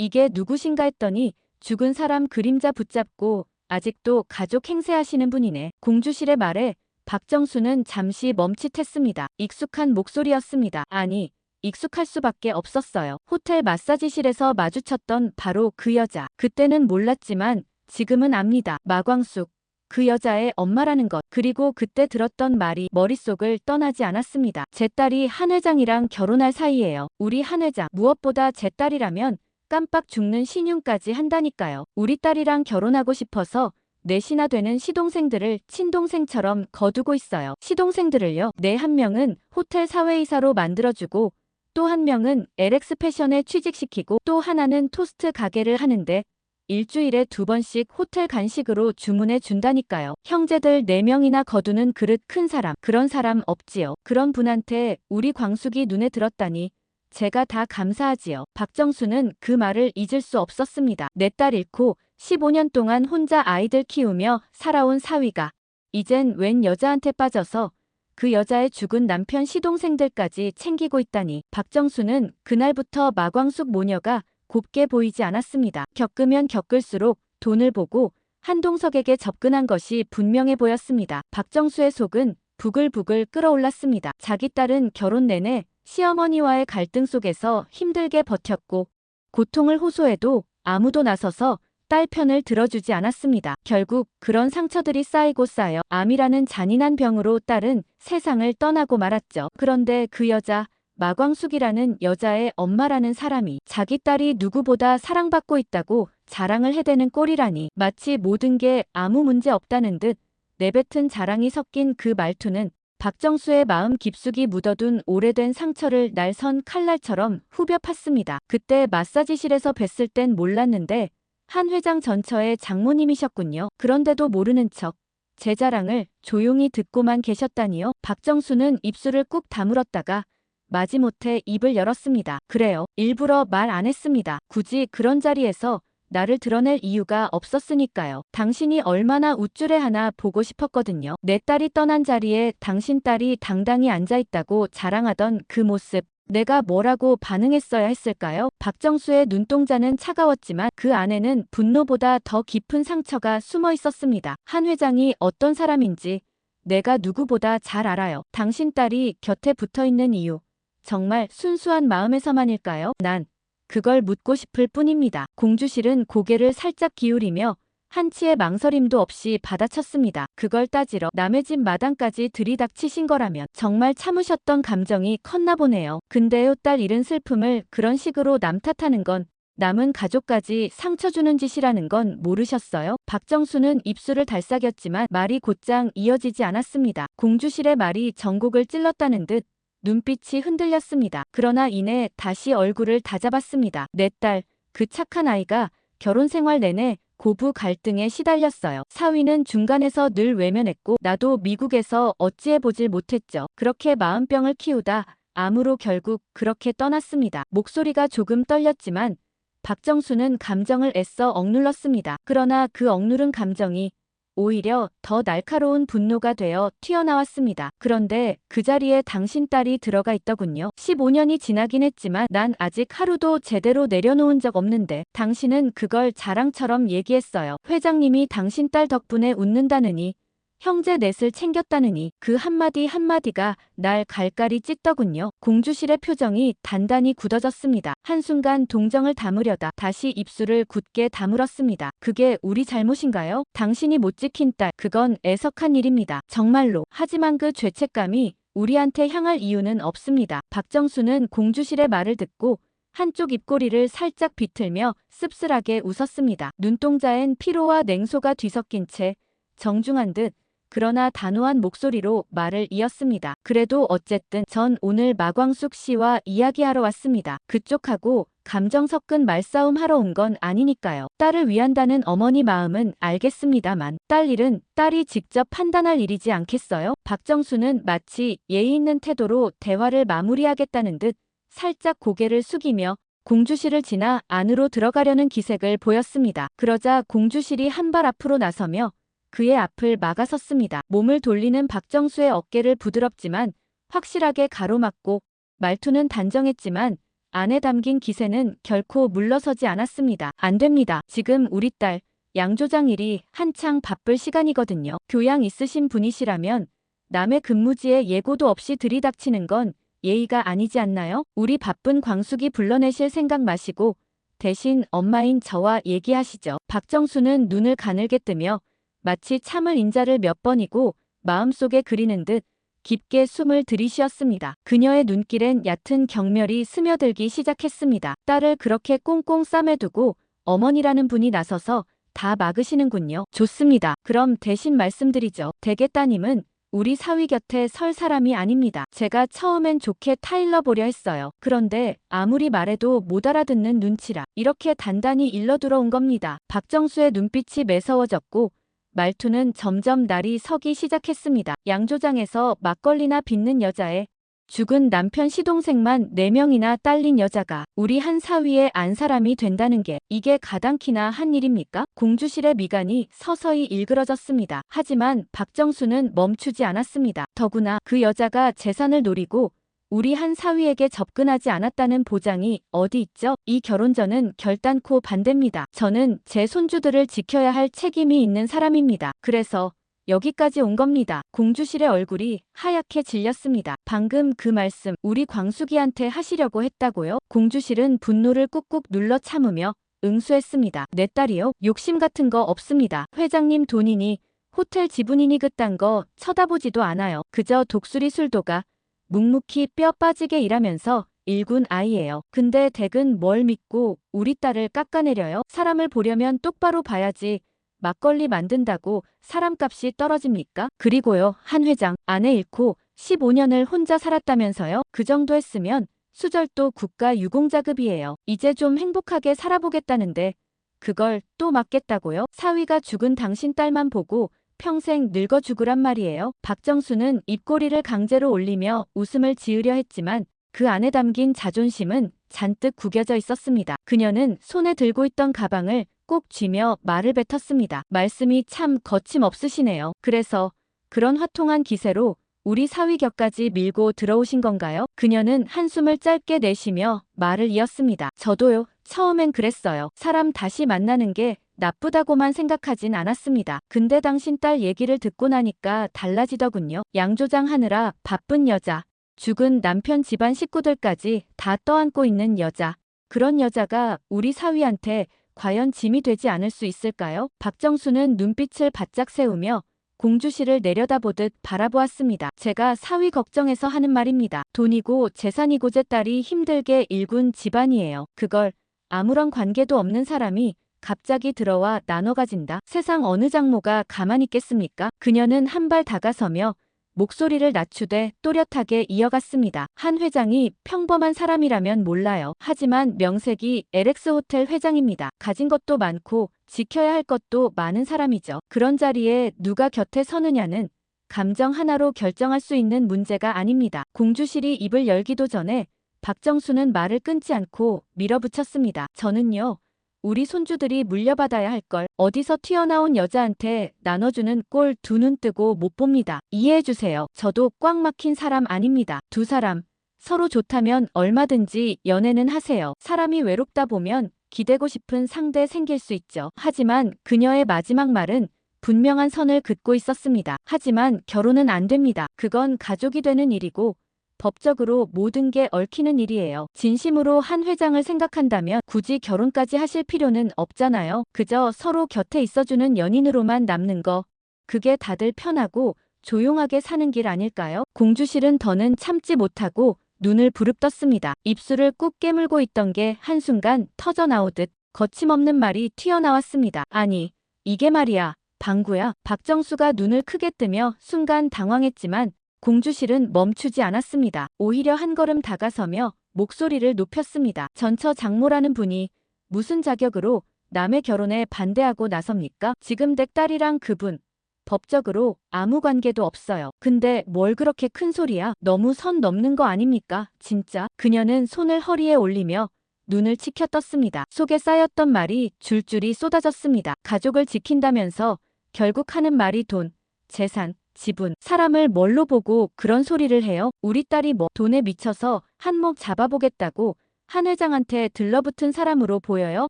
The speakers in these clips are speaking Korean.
이게 누구신가 했더니 죽은 사람 그림자 붙잡고 아직도 가족 행세하시는 분이네. 공주실의 말에 박정수는 잠시 멈칫했습니다. 익숙한 목소리였습니다. 아니, 익숙할 수밖에 없었어요. 호텔 마사지실에서 마주쳤던 바로 그 여자. 그때는 몰랐지만 지금은 압니다. 마광숙. 그 여자의 엄마라는 것. 그리고 그때 들었던 말이 머릿속을 떠나지 않았습니다. 제 딸이 한 회장이랑 결혼할 사이예요. 우리 한 회장. 무엇보다 제 딸이라면 깜빡 죽는 신용까지 한다니까요. 우리 딸이랑 결혼하고 싶어서 넷이나 되는 시동생들을 친동생처럼 거두고 있어요. 시동생들을요. 내 한 명은 호텔 사회이사로 만들어주고 또 한 명은 LX 패션에 취직시키고 또 하나는 토스트 가게를 하는데 일주일에 두 번씩 호텔 간식으로 주문해 준다니까요. 형제들 네명이나 거두는 그릇 큰 사람. 그런 사람 없지요. 그런 분한테 우리 광숙이 눈에 들었다니 제가 다 감사하지요. 박정수는 그 말을 잊을 수 없었습니다. 내 딸 잃고 15년 동안 혼자 아이들 키우며 살아온 사위가 이젠 웬 여자한테 빠져서 그 여자의 죽은 남편 시동생들까지 챙기고 있다니 박정수는 그날부터 마광숙 모녀가 곱게 보이지 않았습니다. 겪으면 겪을수록 돈을 보고 한동석에게 접근한 것이 분명해 보였습니다. 박정수의 속은 부글부글 끓어올랐습니다. 자기 딸은 결혼 내내 시어머니와의 갈등 속에서 힘들게 버텼고 고통을 호소해도 아무도 나서서 딸 편을 들어주지 않았습니다. 결국 그런 상처들이 쌓이고 쌓여 암이라는 잔인한 병으로 딸은 세상을 떠나고 말았죠. 그런데 그 여자 마광숙이라는 여자의 엄마라는 사람이 자기 딸이 누구보다 사랑받고 있다고 자랑을 해대는 꼴이라니 마치 모든 게 아무 문제 없다는 듯 내뱉은 자랑이 섞인 그 말투는 박정수의 마음 깊숙이 묻어둔 오래된 상처를 날 선 칼날처럼 후벼 팠습니다. 그때 마사지실에서 뵀을 땐 몰랐는데 한 회장 전처의 장모님이셨군요. 그런데도 모르는 척 제 자랑을 조용히 듣고만 계셨다니요. 박정수는 입술을 꾹 다물었다가 마지못해 입을 열었습니다. 그래요. 일부러 말 안 했습니다. 굳이 그런 자리에서 나를 드러낼 이유가 없었으니까요. 당신이 얼마나 우쭐해 하나 보고 싶었거든요. 내 딸이 떠난 자리에 당신 딸이 당당히 앉아있다고 자랑하던 그 모습. 내가 뭐라고 반응했어야 했을까요? 박정수의 눈동자는 차가웠지만 그 안에는 분노보다 더 깊은 상처가 숨어 있었습니다. 한 회장이 어떤 사람인지 내가 누구보다 잘 알아요. 당신 딸이 곁에 붙어 있는 이유. 정말 순수한 마음에서만일까요? 난 그걸 묻고 싶을 뿐입니다. 공주실은 고개를 살짝 기울이며 한치의 망설임도 없이 받아쳤습니다. 그걸 따지러 남의 집 마당까지 들이닥치신 거라면 정말 참으셨던 감정이 컸나 보네요. 근데요 딸 잃은 슬픔을 그런 식으로 남 탓하는 건 남은 가족까지 상처 주는 짓이라는 건 모르셨어요? 박정수는 입술을 달싹였지만 말이 곧장 이어지지 않았습니다. 공주실의 말이 전곡을 찔렀다는 듯 눈빛이 흔들렸습니다. 그러나 이내 다시 얼굴을 다잡았습니다. 내 딸, 그 착한 아이가 결혼 생활 내내 고부 갈등에 시달렸어요. 사위는 중간에서 늘 외면했고 나도 미국에서 어찌해보질 못했죠. 그렇게 마음병을 키우다 암으로 결국 그렇게 떠났습니다. 목소리가 조금 떨렸지만 박정수는 감정을 애써 억눌렀습니다. 그러나 그 억누른 감정이 오히려 더 날카로운 분노가 되어 튀어나왔습니다. 그런데 그 자리에 당신 딸이 들어가 있더군요. 15년이 지나긴 했지만 난 아직 하루도 제대로 내려놓은 적 없는데 당신은 그걸 자랑처럼 얘기했어요. 회장님이 당신 딸 덕분에 웃는다느니 형제 넷을 챙겼다느니 그 한마디 한마디가 날 갈갈이 찢더군요. 공주실의 표정이 단단히 굳어졌습니다. 한순간 동정을 담으려다 다시 입술을 굳게 다물었습니다. 그게 우리 잘못인가요? 당신이 못 지킨 딸, 그건 애석한 일입니다. 정말로. 하지만 그 죄책감이 우리한테 향할 이유는 없습니다. 박정수는 공주실의 말을 듣고 한쪽 입꼬리를 살짝 비틀며 씁쓸하게 웃었습니다. 눈동자엔 피로와 냉소가 뒤섞인 채 정중한 듯 그러나 단호한 목소리로 말을 이었습니다. 그래도 어쨌든 전 오늘 마광숙 씨와 이야기하러 왔습니다. 그쪽하고 감정 섞은 말싸움 하러 온 건 아니니까요. 딸을 위한다는 어머니 마음은 알겠습니다만 딸 일은 딸이 직접 판단할 일이지 않겠어요? 박정수는 마치 예의 있는 태도로 대화를 마무리하겠다는 듯 살짝 고개를 숙이며 공주실을 지나 안으로 들어가려는 기색을 보였습니다. 그러자 공주실이 한 발 앞으로 나서며 그의 앞을 막아섰습니다. 몸을 돌리는 박정수의 어깨를 부드럽지만 확실하게 가로막고 말투는 단정했지만 안에 담긴 기세는 결코 물러서지 않았습니다. 안 됩니다. 지금 우리 딸 양조장 일이 한창 바쁠 시간이거든요. 교양 있으신 분이시라면 남의 근무지에 예고도 없이 들이닥치는 건 예의가 아니지 않나요? 우리 바쁜 광숙이 불러내실 생각 마시고 대신 엄마인 저와 얘기하시죠. 박정수는 눈을 가늘게 뜨며 마치 참을 인자를 몇 번이고 마음속에 그리는 듯 깊게 숨을 들이쉬었습니다. 그녀의 눈길엔 얕은 경멸이 스며들기 시작했습니다. 딸을 그렇게 꽁꽁 싸매두고 어머니라는 분이 나서서 다 막으시는군요. 좋습니다. 그럼 대신 말씀드리죠. 대개 따님은 우리 사위 곁에 설 사람이 아닙니다. 제가 처음엔 좋게 타일러 보려 했어요. 그런데 아무리 말해도 못 알아듣는 눈치라 이렇게 단단히 일러 들어온 겁니다. 박정수의 눈빛이 매서워졌고 말투는 점점 날이 서기 시작했습니다. 양조장에서 막걸리나 빚는 여자애 죽은 남편 시동생만 4명이나 딸린 여자가 우리 한 사위의 안 사람이 된다는 게 이게 가당키나 한 일입니까? 공주실의 미간이 서서히 일그러졌습니다. 하지만 박정수는 멈추지 않았습니다. 더구나 그 여자가 재산을 노리고 우리 한 사위에게 접근하지 않았다는 보장이 어디 있죠? 이 결혼전은 결단코 반대입니다. 저는 제 손주들을 지켜야 할 책임이 있는 사람입니다. 그래서 여기까지 온 겁니다. 공주실의 얼굴이 하얗게 질렸습니다. 방금 그 말씀 우리 광숙이한테 하시려고 했다고요? 공주실은 분노를 꾹꾹 눌러 참으며 응수했습니다. 내 딸이요? 욕심 같은 거 없습니다. 회장님 돈이니 호텔 지분이니 그딴 거 쳐다보지도 않아요. 그저 독수리 술도가 묵묵히 뼈 빠지게 일하면서 일군 아이예요. 근데 댁은 뭘 믿고 우리 딸을 깎아내려요? 사람을 보려면 똑바로 봐야지. 막걸리 만든다고 사람값이 떨어집니까? 그리고요, 한 회장, 아내 잃고 15년을 혼자 살았다면서요? 그 정도 했으면 수절도 국가 유공자급이에요. 이제 좀 행복하게 살아보겠다는데 그걸 또 막겠다고요? 사위가 죽은 당신 딸만 보고 평생 늙어 죽으란 말이에요. 박정수는 입꼬리를 강제로 올리며 웃음을 지으려 했지만 그 안에 담긴 자존심은 잔뜩 구겨져 있었습니다. 그녀는 손에 들고 있던 가방을 꼭 쥐며 말을 뱉었습니다. 말씀이 참 거침없으시네요. 그래서 그런 화통한 기세로 우리 사위 곁까지 밀고 들어오신 건가요? 그녀는 한숨을 짧게 내쉬며 말을 이었습니다. 저도요. 처음엔 그랬어요. 사람 다시 만나는 게 나쁘다고만 생각하진 않았습니다. 근데 당신 딸 얘기를 듣고 나니까 달라지더군요. 양조장 하느라 바쁜 여자, 죽은 남편 집안 식구들까지 다 떠안고 있는 여자. 그런 여자가 우리 사위한테 과연 짐이 되지 않을 수 있을까요? 박정수는 눈빛을 바짝 세우며 공주실을 내려다보듯 바라보았습니다. 제가 사위 걱정해서 하는 말입니다. 돈이고 재산이고 제 딸이 힘들게 일군 집안이에요. 그걸 아무런 관계도 없는 사람이 갑자기 들어와 나눠 가진다. 세상 어느 장모가 가만히 있겠습니까? 그녀는 한 발 다가서며 목소리를 낮추되 또렷하게 이어갔습니다. 한 회장이 평범한 사람이라면 몰라요. 하지만 명색이 LX 호텔 회장입니다. 가진 것도 많고 지켜야 할 것도 많은 사람이죠. 그런 자리에 누가 곁에 서느냐는 감정 하나로 결정할 수 있는 문제가 아닙니다. 공주실이 입을 열기도 전에 박정수는 말을 끊지 않고 밀어붙였습니다. 저는요. 우리 손주들이 물려받아야 할 걸 어디서 튀어나온 여자한테 나눠주는 꼴 두 눈 뜨고 못 봅니다. 이해해주세요. 저도 꽉 막힌 사람 아닙니다. 두 사람. 서로 좋다면 얼마든지 연애는 하세요. 사람이 외롭다 보면 기대고 싶은 상대 생길 수 있죠. 하지만 그녀의 마지막 말은 분명한 선을 긋고 있었습니다. 하지만 결혼은 안 됩니다. 그건 가족이 되는 일이고 법적으로 모든 게 얽히는 일이에요. 진심으로 한 회장을 생각한다면 굳이 결혼까지 하실 필요는 없잖아요. 그저 서로 곁에 있어주는 연인으로만 남는 거. 그게 다들 편하고 조용하게 사는 길 아닐까요? 공주실은 더는 참지 못하고 눈을 부릅떴습니다. 입술을 꾹 깨물고 있던 게 한순간 터져 나오듯 거침없는 말이 튀어나왔습니다. 아니, 이게 말이야. 방구야. 박정수가 눈을 크게 뜨며 순간 당황했지만 공주실은 멈추지 않았습니다. 오히려 한 걸음 다가서며 목소리를 높였습니다. 전처 장모라는 분이 무슨 자격으로 남의 결혼에 반대하고 나섭니까? 지금 댁 딸이랑 그분 법적으로 아무 관계도 없어요. 근데 뭘 그렇게 큰 소리야? 너무 선 넘는 거 아닙니까? 진짜? 그녀는 손을 허리에 올리며 눈을 치켜 떴습니다. 속에 쌓였던 말이 줄줄이 쏟아졌습니다. 가족을 지킨다면서 결국 하는 말이 돈, 재산, 지분, 사람을 뭘로 보고 그런 소리를 해요? 우리 딸이 뭐 돈에 미쳐서 한몫 잡아보겠다고 한 회장한테 들러붙은 사람으로 보여요.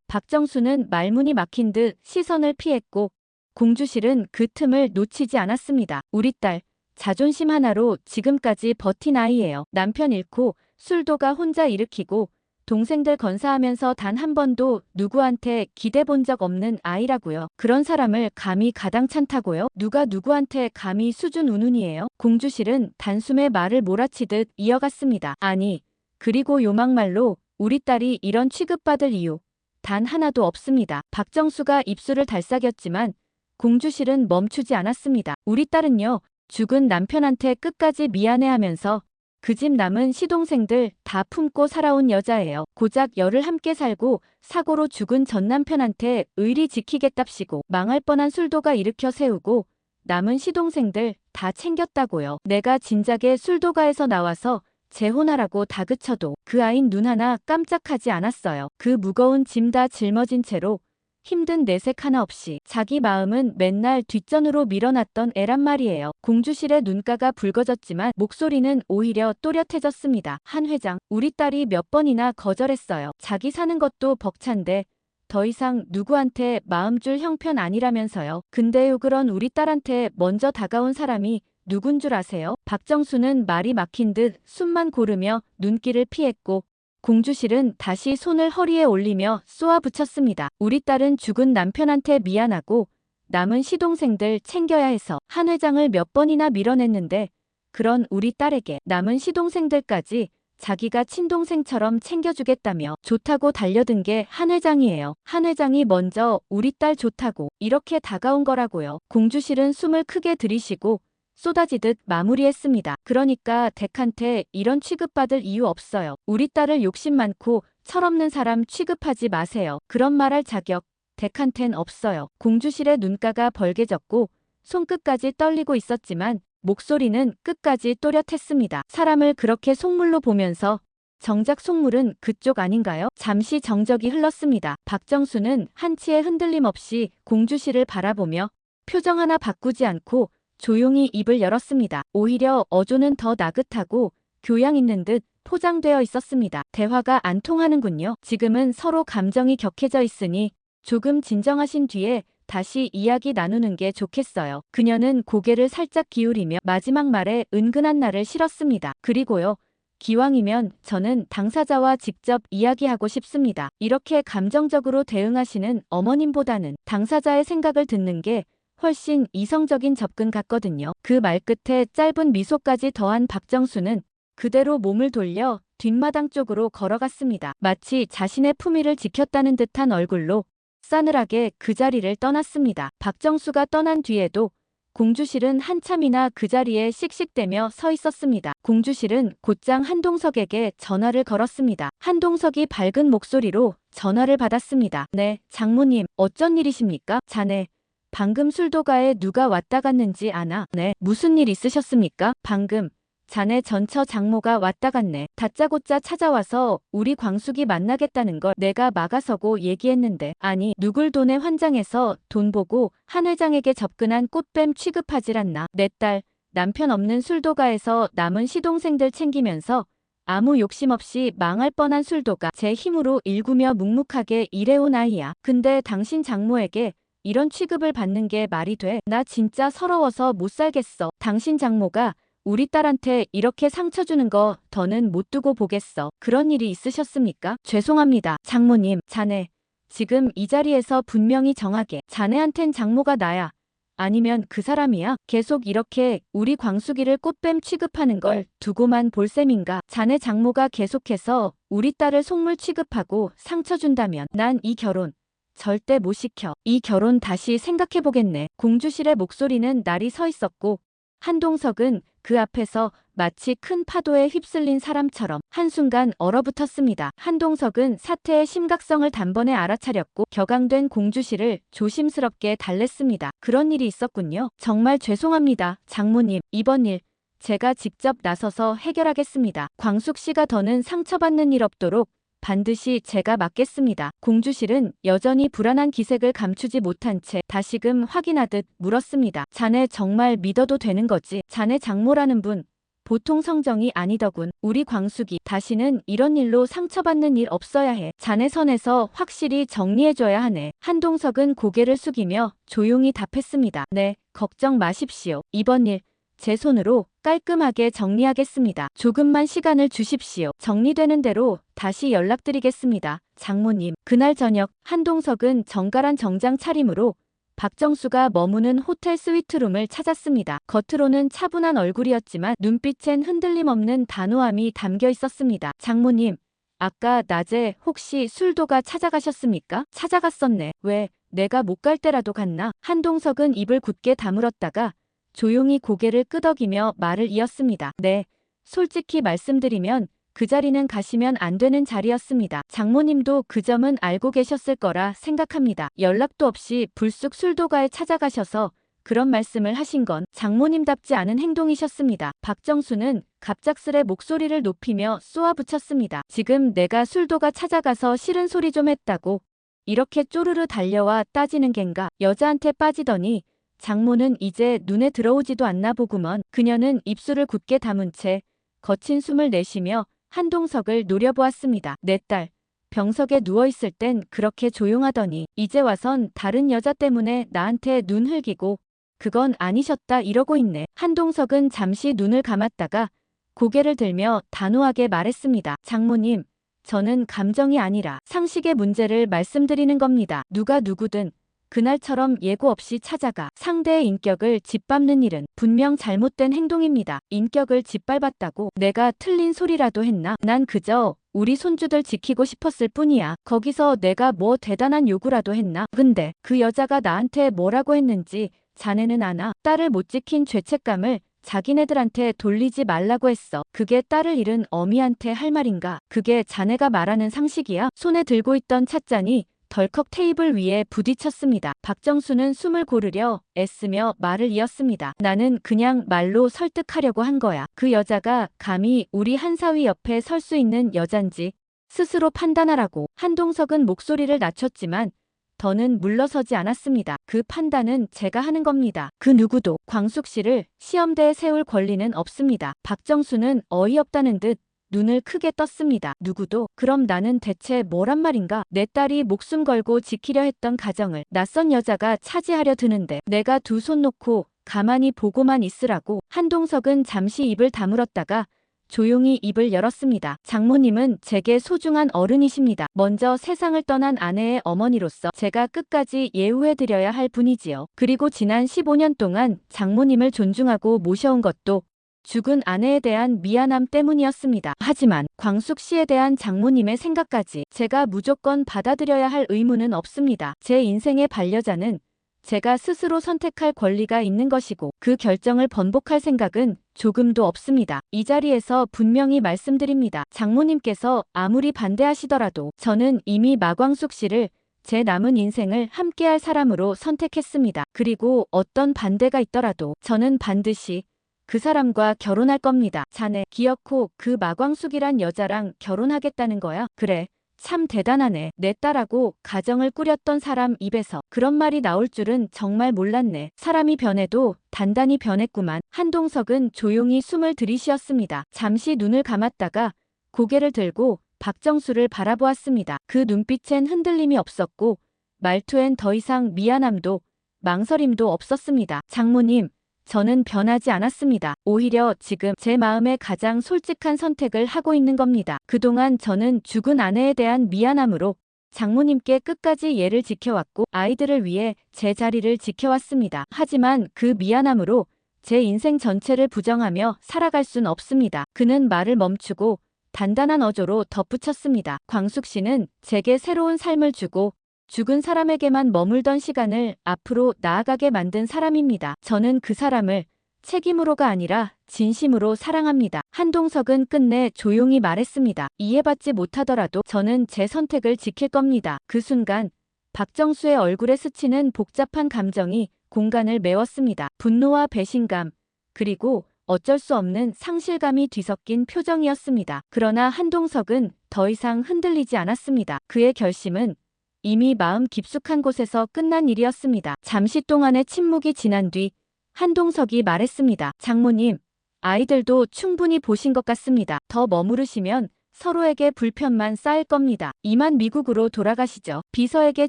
박정수는 말문이 막힌 듯 시선을 피했고 공주실은 그 틈을 놓치지 않았습니다. 우리 딸 자존심 하나로 지금까지 버틴 아이예요. 남편 잃고 술도가 혼자 일으키고 동생들 건사하면서 단 한 번도 누구한테 기대 본 적 없는 아이라고요. 그런 사람을 감히 가당찮다고요? 누가 누구한테 감히 수준 운운이에요? 공주실은 단숨에 말을 몰아치듯 이어갔습니다. 아니, 그리고 요막말로 우리 딸이 이런 취급받을 이유 단 하나도 없습니다. 박정수가 입술을 달싹였지만 공주실은 멈추지 않았습니다. 우리 딸은요, 죽은 남편한테 끝까지 미안해하면서 그 집 남은 시동생들 다 품고 살아온 여자예요. 고작 열을 함께 살고 사고로 죽은 전 남편한테 의리 지키겠답시고 망할 뻔한 술도가 일으켜 세우고 남은 시동생들 다 챙겼다고요. 내가 진작에 술도가에서 나와서 재혼하라고 다그쳐도 그 아인 눈 하나 깜짝하지 않았어요. 그 무거운 짐 다 짊어진 채로 힘든 내색 하나 없이 자기 마음은 맨날 뒷전으로 밀어놨던 애란 말이에요. 공주실의 눈가가 붉어졌지만 목소리는 오히려 또렷해졌습니다. 한 회장, 우리 딸이 몇 번이나 거절했어요. 자기 사는 것도 벅찬데 더 이상 누구한테 마음 줄 형편 아니라면서요. 근데요 그런 우리 딸한테 먼저 다가온 사람이 누군 줄 아세요? 박정수는 말이 막힌 듯 숨만 고르며 눈길을 피했고 공주실은 다시 손을 허리에 올리며 쏘아붙였습니다. 우리 딸은 죽은 남편한테 미안하고 남은 시동생들 챙겨야 해서 한 회장을 몇 번이나 밀어냈는데 그런 우리 딸에게 남은 시동생들까지 자기가 친동생처럼 챙겨주겠다며 좋다고 달려든 게 한 회장이에요. 한 회장이 먼저 우리 딸 좋다고 이렇게 다가온 거라고요. 공주실은 숨을 크게 들이쉬고 쏟아지듯 마무리했습니다. 그러니까 덱한테 이런 취급받을 이유 없어요. 우리 딸을 욕심 많고 철없는 사람 취급하지 마세요. 그런 말 할 자격 덱한텐 없어요. 공주실의 눈가가 벌개졌고 손끝까지 떨리고 있었지만 목소리는 끝까지 또렷했습니다. 사람을 그렇게 속물로 보면서 정작 속물은 그쪽 아닌가요? 잠시 정적이 흘렀습니다. 박정수는 한치의 흔들림 없이 공주실을 바라보며 표정 하나 바꾸지 않고 조용히 입을 열었습니다. 오히려 어조는 더 나긋하고 교양 있는 듯 포장되어 있었습니다. 대화가 안 통하는군요. 지금은 서로 감정이 격해져 있으니 조금 진정하신 뒤에 다시 이야기 나누는 게 좋겠어요. 그녀는 고개를 살짝 기울이며 마지막 말에 은근한 날을 실었습니다. 그리고요. 기왕이면 저는 당사자와 직접 이야기하고 싶습니다. 이렇게 감정적으로 대응하시는 어머님보다는 당사자의 생각을 듣는 게 훨씬 이성적인 접근 같거든요. 그 말끝에 짧은 미소까지 더한 박정수는 그대로 몸을 돌려 뒷마당 쪽으로 걸어갔습니다. 마치 자신의 품위를 지켰다는 듯한 얼굴로 싸늘하게 그 자리를 떠났습니다. 박정수가 떠난 뒤에도 공주실은 한참이나 그 자리에 씩씩대며 서 있었습니다. 공주실은 곧장 한동석에게 전화를 걸었습니다. 한동석이 밝은 목소리로 전화를 받았습니다. 네, 장모님, 어쩐 일이십니까? 자네, 방금 술도가에 누가 왔다 갔는지 아나? 네, 무슨 일 있으셨습니까? 방금. 자네 전처 장모가 왔다 갔네. 다짜고짜 찾아와서 우리 광숙이 만나겠다는 걸 내가 막아서고 얘기했는데 아니 누굴 돈에 환장해서 돈 보고 한 회장에게 접근한 꽃뱀 취급하질 않나. 내 딸 남편 없는 술도가에서 남은 시동생들 챙기면서 아무 욕심 없이 망할 뻔한 술도가 제 힘으로 일구며 묵묵하게 일해온 아이야. 근데 당신 장모에게 이런 취급을 받는 게 말이 돼? 나 진짜 서러워서 못 살겠어. 당신 장모가 우리 딸한테 이렇게 상처 주는 거 더는 못 두고 보겠어. 그런 일이 있으셨습니까? 죄송합니다. 장모님, 자네. 지금 이 자리에서 분명히 정하게 자네한텐 장모가 나야. 아니면 그 사람이야? 계속 이렇게 우리 광숙이를 꽃뱀 취급하는 걸 두고만 볼 셈인가? 자네 장모가 계속해서 우리 딸을 속물 취급하고 상처 준다면 난 이 결혼 절대 못 시켜. 이 결혼 다시 생각해보겠네. 공주실의 목소리는 날이 서 있었고 한동석은 그 앞에서 마치 큰 파도에 휩쓸린 사람처럼 한순간 얼어붙었습니다. 한동석은 사태의 심각성을 단번에 알아차렸고 격앙된 공주실을 조심스럽게 달랬습니다. 그런 일이 있었군요. 정말 죄송합니다. 장모님, 이번 일 제가 직접 나서서 해결하겠습니다. 광숙 씨가 더는 상처받는 일 없도록 반드시 제가 맡겠습니다. 공주실은 여전히 불안한 기색을 감추지 못한 채 다시금 확인하듯 물었습니다. 자네 정말 믿어도 되는 거지? 자네 장모라는 분 보통 성정이 아니더군. 우리 광숙이 다시는 이런 일로 상처받는 일 없어야 해. 자네 선에서 확실히 정리해줘야 하네. 한동석은 고개를 숙이며 조용히 답했습니다. 네, 걱정 마십시오. 이번 일 제 손으로 깔끔하게 정리하겠습니다. 조금만 시간을 주십시오. 정리되는 대로 다시 연락드리겠습니다. 장모님, 그날 저녁 한동석은 정갈한 정장 차림으로 박정수가 머무는 호텔 스위트룸을 찾았습니다. 겉으로는 차분한 얼굴이었지만 눈빛엔 흔들림 없는 단호함이 담겨 있었습니다. 장모님, 아까 낮에 혹시 술도가 찾아가셨습니까? 찾아갔었네. 왜? 내가 못 갈 때라도 갔나? 한동석은 입을 굳게 다물었다가 조용히 고개를 끄덕이며 말을 이었습니다. 네. 솔직히 말씀드리면 그 자리는 가시면 안 되는 자리였습니다. 장모님도 그 점은 알고 계셨을 거라 생각합니다. 연락도 없이 불쑥 술도가에 찾아가셔서 그런 말씀을 하신 건 장모님답지 않은 행동이셨습니다. 박정수는 갑작스레 목소리를 높이며 쏘아붙였습니다. 지금 내가 술도가 찾아가서 싫은 소리 좀 했다고 이렇게 쪼르르 달려와 따지는 겐가 여자한테 빠지더니 장모는 이제 눈에 들어오지도 않나 보구먼. 그녀는 입술을 굳게 다문 채 거친 숨을 내쉬며 한동석을 노려보았습니다. 내 딸. 병석에 누워있을 땐 그렇게 조용하더니 이제 와선 다른 여자 때문에 나한테 눈 흘기고 그건 아니셨다 이러고 있네. 한동석은 잠시 눈을 감았다가 고개를 들며 단호하게 말했습니다. 장모님, 저는 감정이 아니라 상식의 문제를 말씀드리는 겁니다. 누가 누구든 그날처럼 예고 없이 찾아가 상대의 인격을 짓밟는 일은 분명 잘못된 행동입니다. 인격을 짓밟았다고 내가 틀린 소리라도 했나? 난 그저 우리 손주들 지키고 싶었을 뿐이야. 거기서 내가 뭐 대단한 요구라도 했나? 근데 그 여자가 나한테 뭐라고 했는지 자네는 아나? 딸을 못 지킨 죄책감을 자기네들한테 돌리지 말라고 했어. 그게 딸을 잃은 어미한테 할 말인가? 그게 자네가 말하는 상식이야? 손에 들고 있던 찻잔이 덜컥 테이블 위에 부딪혔습니다. 박정수는 숨을 고르려 애쓰며 말을 이었습니다. 나는 그냥 말로 설득하려고 한 거야. 그 여자가 감히 우리 한사위 옆에 설 수 있는 여잔지 스스로 판단하라고. 한동석은 목소리를 낮췄지만 더는 물러서지 않았습니다. 그 판단은 제가 하는 겁니다. 그 누구도 광숙 씨를 시험대에 세울 권리는 없습니다. 박정수는 어이없다는 듯 눈을 크게 떴습니다. 누구도 그럼 나는 대체 뭐란 말인가? 내 딸이 목숨 걸고 지키려 했던 가정을 낯선 여자가 차지하려 드는데 내가 두 손 놓고 가만히 보고만 있으라고 한동석은 잠시 입을 다물었다가 조용히 입을 열었습니다. 장모님은 제게 소중한 어른이십니다. 먼저 세상을 떠난 아내의 어머니로서 제가 끝까지 예우해드려야 할 분이지요. 그리고 지난 15년 동안 장모님을 존중하고 모셔온 것도 죽은 아내에 대한 미안함 때문이었습니다. 하지만 광숙 씨에 대한 장모님의 생각까지 제가 무조건 받아들여야 할 의무는 없습니다. 제 인생의 반려자는 제가 스스로 선택할 권리가 있는 것이고 그 결정을 번복할 생각은 조금도 없습니다. 이 자리에서 분명히 말씀드립니다. 장모님께서 아무리 반대하시더라도 저는 이미 마광숙 씨를 제 남은 인생을 함께할 사람으로 선택했습니다. 그리고 어떤 반대가 있더라도 저는 반드시 그 사람과 결혼할 겁니다. 자네 기어코 그 마광숙이란 여자랑 결혼하겠다는 거야? 그래. 참 대단하네. 내 딸하고 가정을 꾸렸던 사람 입에서 그런 말이 나올 줄은 정말 몰랐네. 사람이 변해도 단단히 변했구만. 한동석은 조용히 숨을 들이쉬었습니다. 잠시 눈을 감았다가 고개를 들고 박정수를 바라보았습니다. 그 눈빛엔 흔들림이 없었고 말투엔 더 이상 미안함도 망설임도 없었습니다. 장모님, 저는 변하지 않았습니다. 오히려 지금 제 마음에 가장 솔직한 선택을 하고 있는 겁니다. 그동안 저는 죽은 아내에 대한 미안함으로 장모님께 끝까지 예를 지켜왔고 아이들을 위해 제 자리를 지켜왔습니다. 하지만 그 미안함으로 제 인생 전체를 부정하며 살아갈 순 없습니다. 그는 말을 멈추고 단단한 어조로 덧붙였습니다. 광숙 씨는 제게 새로운 삶을 주고 죽은 사람에게만 머물던 시간을 앞으로 나아가게 만든 사람입니다. 저는 그 사람을 책임으로가 아니라 진심으로 사랑합니다. 한동석은 끝내 조용히 말했습니다. 이해받지 못하더라도 저는 제 선택을 지킬 겁니다. 그 순간 박정수의 얼굴에 스치는 복잡한 감정이 공간을 메웠습니다. 분노와 배신감, 그리고 어쩔 수 없는 상실감이 뒤섞인 표정이었습니다. 그러나 한동석은 더 이상 흔들리지 않았습니다. 그의 결심은 이미 마음 깊숙한 곳에서 끝난 일이었습니다. 잠시 동안의 침묵이 지난 뒤 한동석이 말했습니다. 장모님, 아이들도 충분히 보신 것 같습니다. 더 머무르시면 서로에게 불편만 쌓일 겁니다. 이만 미국으로 돌아가시죠. 비서에게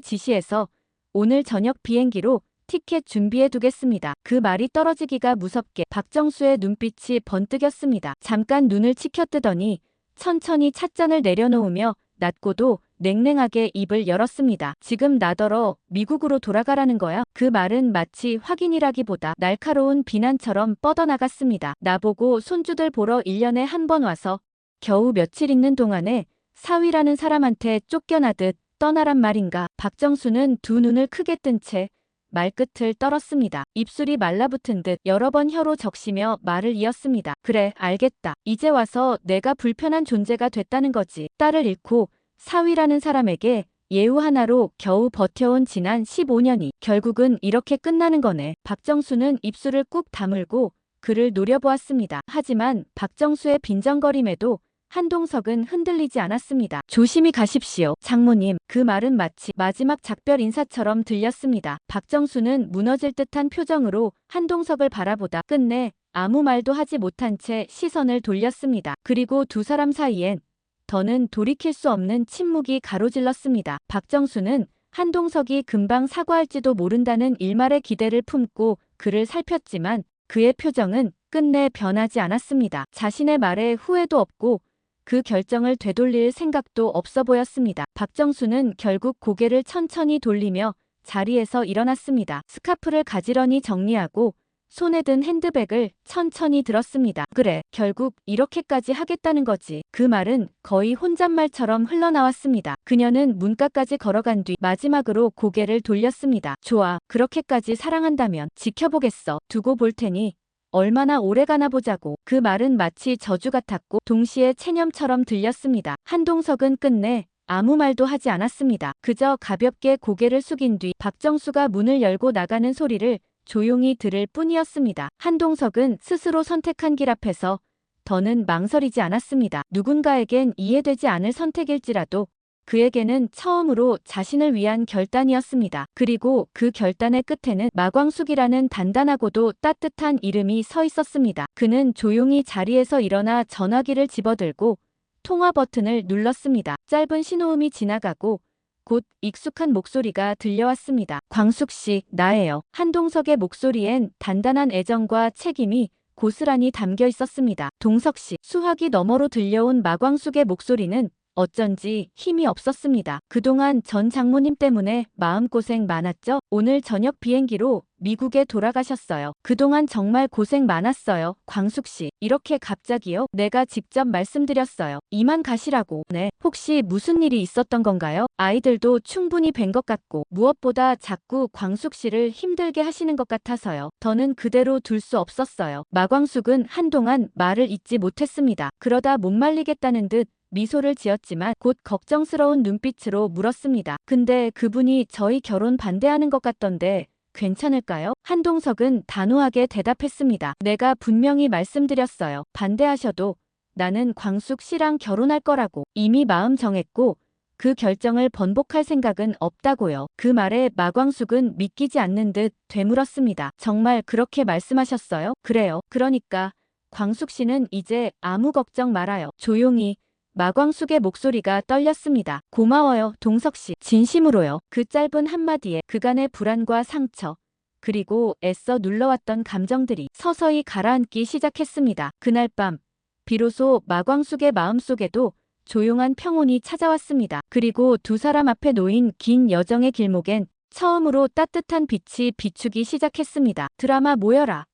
지시해서 오늘 저녁 비행기로 티켓 준비해 두겠습니다. 그 말이 떨어지기가 무섭게 박정수의 눈빛이 번뜩였습니다. 잠깐 눈을 치켜뜨더니 천천히 찻잔을 내려놓으며 낮고도 냉랭하게 입을 열었습니다. 지금 나더러 미국으로 돌아가라는 거야? 그 말은 마치 확인이라기보다 날카로운 비난처럼 뻗어나갔습니다. 나보고 손주들 보러 1년에 한 번 와서 겨우 며칠 있는 동안에 사위라는 사람한테 쫓겨나듯 떠나란 말인가. 박정수는 두 눈을 크게 뜬 채 말끝을 떨었습니다. 입술이 말라붙은 듯 여러 번 혀로 적시며 말을 이었습니다. 그래, 알겠다. 이제 와서 내가 불편한 존재가 됐다는 거지. 딸을 잃고 사위라는 사람에게 예우 하나로 겨우 버텨온 지난 15년이 결국은 이렇게 끝나는 거네. 박정수는 입술을 꾹 다물고 그를 노려보았습니다. 하지만 박정수의 빈정거림에도 한동석은 흔들리지 않았습니다. 조심히 가십시오. 장모님, 그 말은 마치 마지막 작별 인사처럼 들렸습니다. 박정수는 무너질 듯한 표정으로 한동석을 바라보다 끝내 아무 말도 하지 못한 채 시선을 돌렸습니다. 그리고 두 사람 사이엔 더는 돌이킬 수 없는 침묵이 가로질렀습니다. 박정수는 한동석이 금방 사과할지도 모른다는 일말의 기대를 품고 그를 살폈지만 그의 표정은 끝내 변하지 않았습니다. 자신의 말에 후회도 없고 그 결정을 되돌릴 생각도 없어 보였습니다. 박정수는 결국 고개를 천천히 돌리며 자리에서 일어났습니다. 스카프를 가지런히 정리하고 손에 든 핸드백을 천천히 들었습니다. 그래, 결국 이렇게까지 하겠다는 거지. 그 말은 거의 혼잣말처럼 흘러나왔습니다. 그녀는 문가까지 걸어간 뒤 마지막으로 고개를 돌렸습니다. 좋아, 그렇게까지 사랑한다면 지켜보겠어. 두고 볼 테니 얼마나 오래 가나 보자고. 그 말은 마치 저주 같았고 동시에 체념처럼 들렸습니다. 한동석은 끝내 아무 말도 하지 않았습니다. 그저 가볍게 고개를 숙인 뒤 박정수가 문을 열고 나가는 소리를 조용히 들을 뿐이었습니다. 한동석은 스스로 선택한 길 앞에서 더는 망설이지 않았습니다. 누군가에겐 이해되지 않을 선택일지라도 그에게는 처음으로 자신을 위한 결단이었습니다. 그리고 그 결단의 끝에는 마광숙이라는 단단하고도 따뜻한 이름이 서 있었습니다. 그는 조용히 자리에서 일어나 전화기를 집어들고 통화 버튼을 눌렀습니다. 짧은 신호음이 지나가고 곧 익숙한 목소리가 들려왔습니다. 광숙 씨, 나예요. 한동석의 목소리엔 단단한 애정과 책임이 고스란히 담겨 있었습니다. 동석 씨, 수화기 너머로 들려온 마광숙의 목소리는 어쩐지 힘이 없었습니다. 그동안 전 장모님 때문에 마음고생 많았죠? 오늘 저녁 비행기로 미국에 돌아가셨어요. 그동안 정말 고생 많았어요. 광숙 씨. 이렇게 갑자기요? 내가 직접 말씀드렸어요. 이만 가시라고. 네. 혹시 무슨 일이 있었던 건가요? 아이들도 충분히 뵌 것 같고 무엇보다 자꾸 광숙 씨를 힘들게 하시는 것 같아서요. 더는 그대로 둘 수 없었어요. 마광숙은 한동안 말을 잇지 못했습니다. 그러다 못 말리겠다는 듯 미소를 지었지만 곧 걱정스러운 눈빛으로 물었습니다. 근데 그분이 저희 결혼 반대하는 것 같던데 괜찮을까요? 한동석은 단호하게 대답했습니다. 내가 분명히 말씀드렸어요. 반대하셔도 나는 광숙 씨랑 결혼할 거라고 이미 마음 정했고 그 결정을 번복할 생각은 없다고요. 그 말에 마광숙은 믿기지 않는 듯 되물었습니다. 정말 그렇게 말씀하셨어요? 그래요. 그러니까 광숙 씨는 이제 아무 걱정 말아요. 조용히 마광숙의 목소리가 떨렸습니다. 고마워요, 동석 씨. 진심으로요. 그 짧은 한마디에 그간의 불안과 상처, 그리고 애써 눌러왔던 감정들이 서서히 가라앉기 시작했습니다. 그날 밤, 비로소 마광숙의 마음속에도 조용한 평온이 찾아왔습니다. 그리고 두 사람 앞에 놓인 긴 여정의 길목엔 처음으로 따뜻한 빛이 비추기 시작했습니다. 드라마 모여라.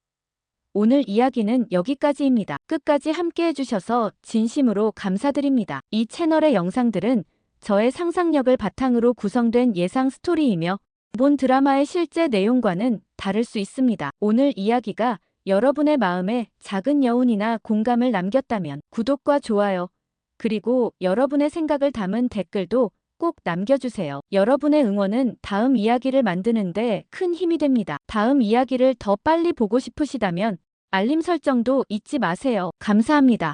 오늘 이야기는 여기까지입니다. 끝까지 함께 해주셔서 진심으로 감사드립니다. 이 채널의 영상들은 저의 상상력을 바탕으로 구성된 예상 스토리이며 본 드라마의 실제 내용과는 다를 수 있습니다. 오늘 이야기가 여러분의 마음에 작은 여운이나 공감을 남겼다면 구독과 좋아요, 그리고 여러분의 생각을 담은 댓글도 꼭 남겨주세요. 여러분의 응원은 다음 이야기를 만드는데 큰 힘이 됩니다. 다음 이야기를 더 빨리 보고 싶으시다면 알림 설정도 잊지 마세요. 감사합니다.